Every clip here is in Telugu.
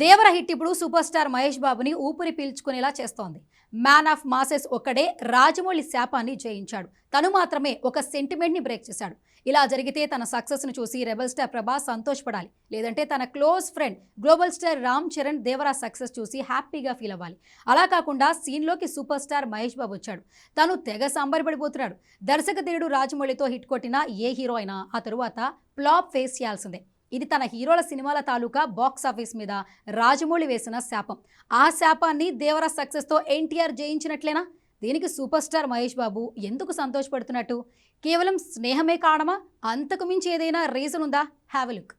దేవర హిట్ ఇప్పుడు సూపర్ స్టార్ మహేష్ బాబుని ఊపిరి పీల్చుకునేలా చేస్తోంది. మ్యాన్ ఆఫ్ మాసెస్ ఒక్కడే రాజమౌళి శాపాన్ని జయించాడు. తను మాత్రమే ఒక సెంటిమెంట్ని బ్రేక్ చేశాడు. ఇలా జరిగితే తన సక్సెస్ను చూసి రెబల్ స్టార్ ప్రభాస్ సంతోషపడాలి. లేదంటే తన close friend global star Ram Charan Devara success చూసి హ్యాపీగా ఫీల్ అవ్వాలి. అలా కాకుండా సీన్లోకి సూపర్ స్టార్ మహేష్ బాబు వచ్చాడు. తను తెగ సంబరపడిపోతున్నాడు. దర్శకధీరుడు రాజమౌళితో హిట్ కొట్టిన ఏ హీరో అయినా ఆ తరువాత ప్లాప్ ఫేస్ చేయాల్సిందే. ఇది తన హీరోల సినిమాల తాలూకా బాక్స్ ఆఫీస్ మీద రాజమౌళి వేసిన శాపం. ఆ శాపాన్ని దేవరా సక్సెస్తో ఎన్టీఆర్ జయించినట్లేనా? దీనికి సూపర్ స్టార్ మహేష్ బాబు ఎందుకు సంతోషపడుతున్నట్టు? కేవలం స్నేహమే కారణమా? అంతకు మించి ఏదైనా రీజన్ ఉందా? Have look.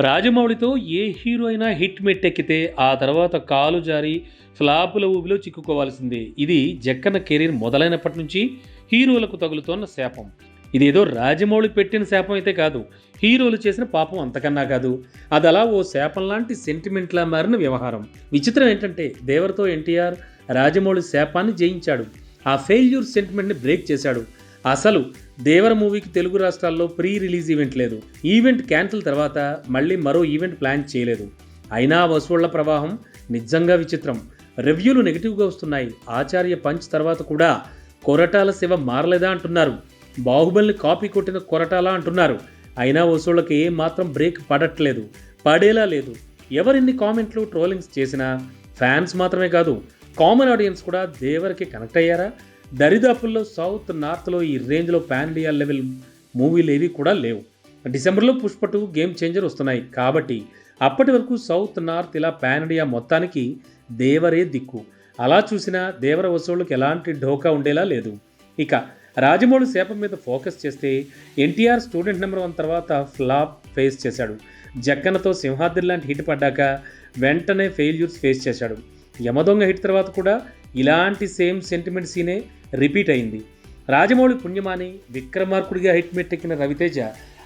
రాజమౌళితో ఏ హీరో అయినా హిట్ మెట్టెక్కితే ఆ తర్వాత కాలు జారి ఫ్లాపుల ఊబిలో చిక్కుకోవాల్సిందే. ఇది జక్కన కెరీర్ మొదలైనప్పటి నుంచి హీరోలకు తగులుతోన్న శాపం. ఇదేదో రాజమౌళి పెట్టిన శాపం అయితే కాదు హీరోలు చేసిన పాపం అంతకన్నా కాదు. అది అలా ఓ శాపం లాంటి సెంటిమెంట్లా మారిన వ్యవహారం. విచిత్రం ఏంటంటే దేవరతో ఎన్టీఆర్ రాజమౌళి శాపాన్ని జయించాడు. ఆ ఫెయిల్యూర్ సెంటిమెంట్ని బ్రేక్ చేశాడు. అసలు దేవర మూవీకి తెలుగు రాష్ట్రాల్లో ప్రీ రిలీజ్ ఈవెంట్ లేదు. ఈవెంట్ క్యాన్సిల్ తర్వాత మళ్ళీ మరో ఈవెంట్ ప్లాన్ చేయలేదు. అయినా వసూళ్ళ ప్రవాహం నిజంగా విచిత్రం. రివ్యూలు నెగిటివ్గా వస్తున్నాయి. ఆచార్య పంచ్ తర్వాత కూడా కొరటాల శివ మారలేదా అంటున్నారు. బాహుబలిని కాపీ కొట్టిన కొరటాల అంటున్నారు. అయినా వసూళ్ళకి ఏమాత్రం మాత్రం బ్రేక్ పడట్లేదు. పడేలా లేదు. ఎవరిన్ని కామెంట్లు ట్రోలింగ్స్ చేసినా ఫ్యాన్స్ మాత్రమే కాదు కామన్ ఆడియన్స్ కూడా దేవరికి కనెక్ట్ అయ్యారా? దరిదాపుల్లో సౌత్ నార్త్లో ఈ రేంజ్లో పాన్ ఇండియా లెవెల్ మూవీలు ఏవి కూడా లేవు. డిసెంబర్లో పుష్ప టూ గేమ్ చేంజర్ వస్తున్నాయి కాబట్టి అప్పటి వరకు సౌత్ నార్త్ ఇలా పాన్ ఇండియా మొత్తానికి దేవరే దిక్కు. అలా చూసినా దేవర వసూళ్ళకి ఎలాంటి ఢోకా ఉండేలా లేదు. ఇక రాజమౌళి శాపం మీద ఫోకస్ చేస్తే ఎన్టీఆర్ స్టూడెంట్ నెంబర్ వన్ తర్వాత ఫ్లాప్ ఫేస్ చేశాడు. జక్కనతో సింహాద్రి లాంటి హిట్ పడ్డాక వెంటనే ఫెయిల్యూర్స్ ఫేస్ చేశాడు. యమదొంగ హిట్ తర్వాత కూడా ఇలాంటి సేమ్ సెంటిమెంట్ సీనే రిపీట్ అయింది. రాజమౌళి పుణ్యమాని విక్రమార్కుడిగా హిట్ మెట్టెక్కిన రవితేజ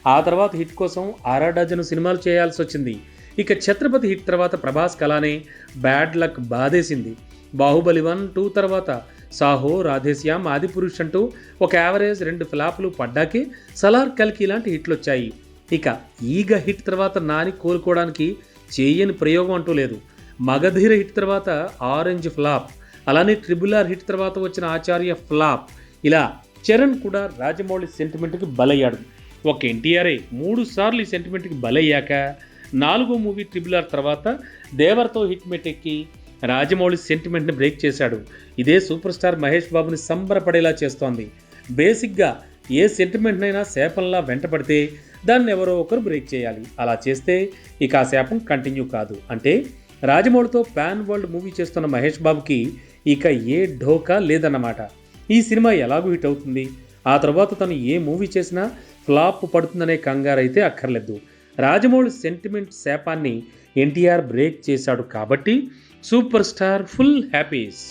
ఆ తర్వాత హిట్ కోసం ఆరా డజను సినిమాలు చేయాల్సి వచ్చింది. ఇక ఛత్రపతి హిట్ తర్వాత ప్రభాస్ కలానే బ్యాడ్ లక్ బాధేసింది. బాహుబలి వన్ టూ తర్వాత సాహో రాధేశ్యామ్ ఆదిపురుష్ అంటూ ఒక యావరేజ్ రెండు ఫ్లాపులు పడ్డాకే సలార్ కల్కి ఇలాంటి హిట్లు వచ్చాయి. ఇక ఈగ హిట్ తర్వాత నాని కోలుకోవడానికి చేయని ప్రయోగం అంటూ లేదు. మగధీర హిట్ తర్వాత ఆరెంజ్ ఫ్లాప్ అలానే ట్రిబుల్ ఆర్ హిట్ తర్వాత వచ్చిన ఆచార్య ఫ్లాప్. ఇలా చరణ్ కూడా రాజమౌళి సెంటిమెంట్కి బలయ్యాడు. ఒక ఎన్టీఆర్ఏ మూడు సార్లు ఈ సెంటిమెంట్కి బలయ్యాక నాలుగో మూవీ ట్రిబుల్ ఆర్ తర్వాత దేవర్తో హిట్ మెట్టెక్కి రాజమౌళి సెంటిమెంట్ని బ్రేక్ చేశాడు. ఇదే సూపర్ స్టార్ మహేష్ బాబుని సంబరపడేలా చేస్తోంది. బేసిక్గా ఏ సెంటిమెంట్నైనా శాపంలా వెంటపడితే దాన్ని ఎవరో ఒకరు బ్రేక్ చేయాలి. అలా చేస్తే ఇక ఆ శాపం కంటిన్యూ కాదు. అంటే రాజమౌళితో పాన్ వరల్డ్ మూవీ చేస్తున్న మహేష్ బాబుకి ఇక ఏ ఢోకా లేదన్నమాట. ఈ సినిమా ఎలాగూ హిట్ అవుతుంది? ఆ తర్వాత తను ఏ మూవీ చేసినా ఫ్లాప్ పడుతుందనే కంగారైతే అక్కర్లేదు. రాజమౌళి సెంటిమెంట్ శాపాన్ని ఎన్టీఆర్ బ్రేక్ చేశాడు కాబట్టి సూపర్ స్టార్ ఫుల్ హ్యాపీస్.